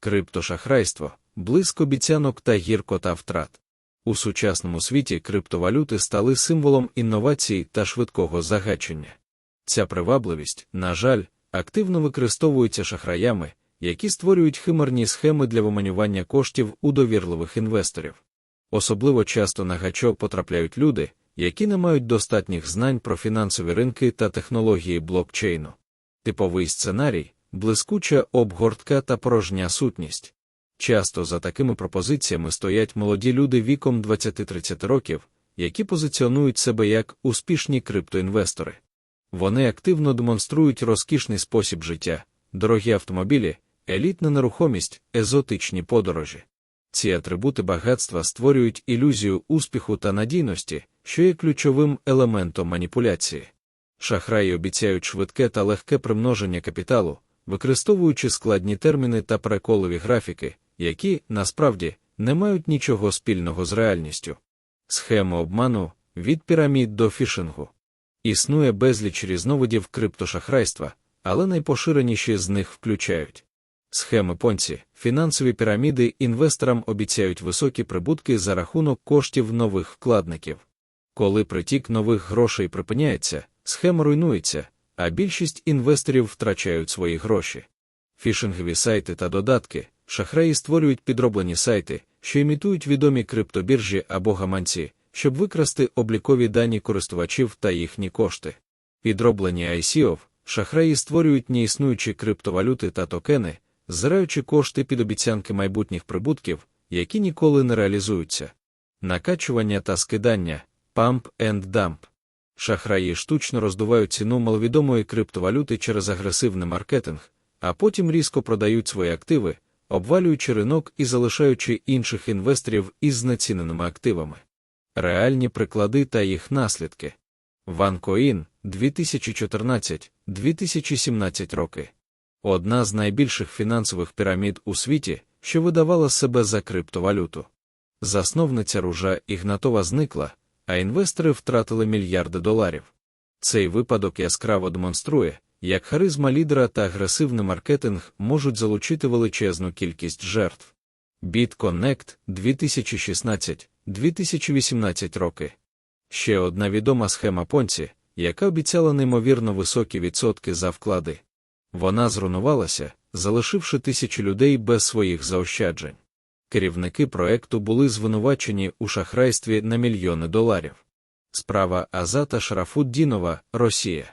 Криптошахрайство, близько обіцянок та гіркота втрат. У сучасному світі криптовалюти стали символом інновацій та швидкого загачення. Ця привабливість, на жаль, активно використовується шахраями, які створюють химерні схеми для виманювання коштів у довірливих інвесторів. Особливо часто на гачок потрапляють люди, які не мають достатніх знань про фінансові ринки та технології блокчейну. Типовий сценарій блискуча обгортка та порожня сутність. Часто за такими пропозиціями стоять молоді люди віком 20-30 років, які позиціонують себе як успішні криптоінвестори. Вони активно демонструють розкішний спосіб життя, дорогі автомобілі, елітна нерухомість, езотичні подорожі. Ці атрибути багатства створюють ілюзію успіху та надійності, що є ключовим елементом маніпуляції. Шахраї обіцяють швидке та легке примноження капіталу, використовуючи складні терміни та переколиві графіки, які, насправді, не мають нічого спільного з реальністю. Схема обману від пірамід до фішингу. Існує безліч різновидів криптошахрайства, але найпоширеніші з них включають схеми понці, фінансові піраміди інвесторам обіцяють високі прибутки за рахунок коштів нових вкладників. Коли притік нових грошей припиняється, схема руйнується, а більшість інвесторів втрачають свої гроші. Фішингові сайти та додатки, шахраї створюють підроблені сайти, що імітують відомі криптобіржі або гаманці, щоб викрасти облікові дані користувачів та їхні кошти. Підроблені ICO, шахраї створюють неіснуючі криптовалюти та токени, зираючи кошти під обіцянки майбутніх прибутків, які ніколи не реалізуються. Накачування та скидання pump and dump. Шахраї штучно роздувають ціну маловідомої криптовалюти через агресивний маркетинг, а потім різко продають свої активи, обвалюючи ринок і залишаючи інших інвесторів із знеціненими активами. Реальні приклади та їх наслідки. OneCoin 2014-2017 роки. Одна з найбільших фінансових пірамід у світі, що видавала себе за криптовалюту. Засновниця ружа Ігнатова зникла, а інвестори втратили мільярди доларів. Цей випадок яскраво демонструє, як харизма лідера та агресивний маркетинг можуть залучити величезну кількість жертв. BitConnect 2016-2018 роки. Ще одна відома схема Понці, яка обіцяла неймовірно високі відсотки за вклади. Вона зруйнувалася, залишивши тисячі людей без своїх заощаджень. Керівники проекту були звинувачені у шахрайстві на мільйони доларів. Справа Азата Шарафуддінова, Росія.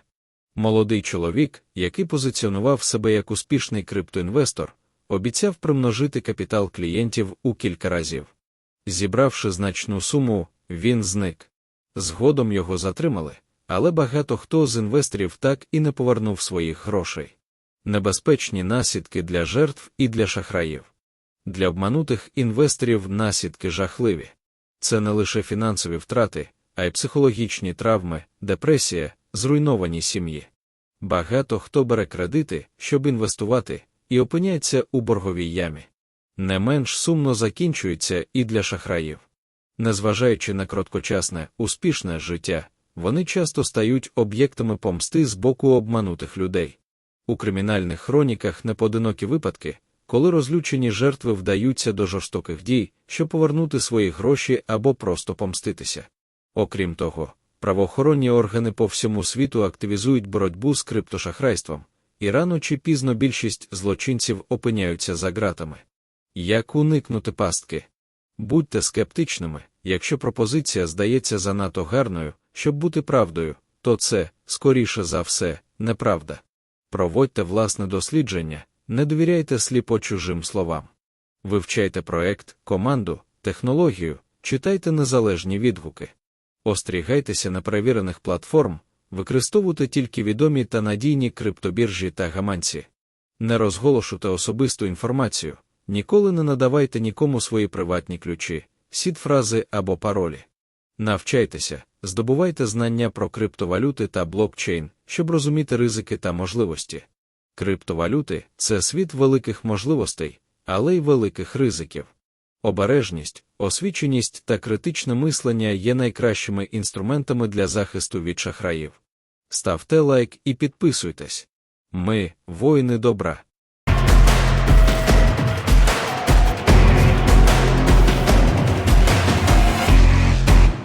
Молодий чоловік, який позиціонував себе як успішний криптоінвестор, обіцяв примножити капітал клієнтів у кілька разів. Зібравши значну суму, він зник. Згодом його затримали, але багато хто з інвесторів так і не повернув своїх грошей. Небезпечні наслідки для жертв і для шахраїв. Для обманутих інвесторів наслідки жахливі. Це не лише фінансові втрати, а й психологічні травми, депресія, зруйновані сім'ї. Багато хто бере кредити, щоб інвестувати, і опиняється у борговій ямі. Не менш сумно закінчується і для шахраїв. Незважаючи на короткочасне, успішне життя, вони часто стають об'єктами помсти з боку обманутих людей. У кримінальних хроніках непоодинокі випадки, коли розлючені жертви вдаються до жорстоких дій, щоб повернути свої гроші або просто помститися. Окрім того, правоохоронні органи по всьому світу активізують боротьбу з криптошахрайством, і рано чи пізно більшість злочинців опиняються за ґратами. Як уникнути пастки? Будьте скептичними, якщо пропозиція здається занадто гарною, щоб бути правдою, то це, скоріше за все, неправда. Проводьте власне дослідження, не довіряйте сліпо чужим словам. Вивчайте проект, команду, технологію, читайте незалежні відгуки. Остерігайтеся неперевірених платформ, використовуйте тільки відомі та надійні криптобіржі та гаманці. Не розголошуйте особисту інформацію, ніколи не надавайте нікому свої приватні ключі, сід-фрази або паролі. Навчайтеся, здобувайте знання про криптовалюти та блокчейн, щоб розуміти ризики та можливості. Криптовалюти це світ великих можливостей, але й великих ризиків. Обережність, освіченість та критичне мислення є найкращими інструментами для захисту від шахраїв. Ставте лайк і підписуйтесь. Ми, воїни добра.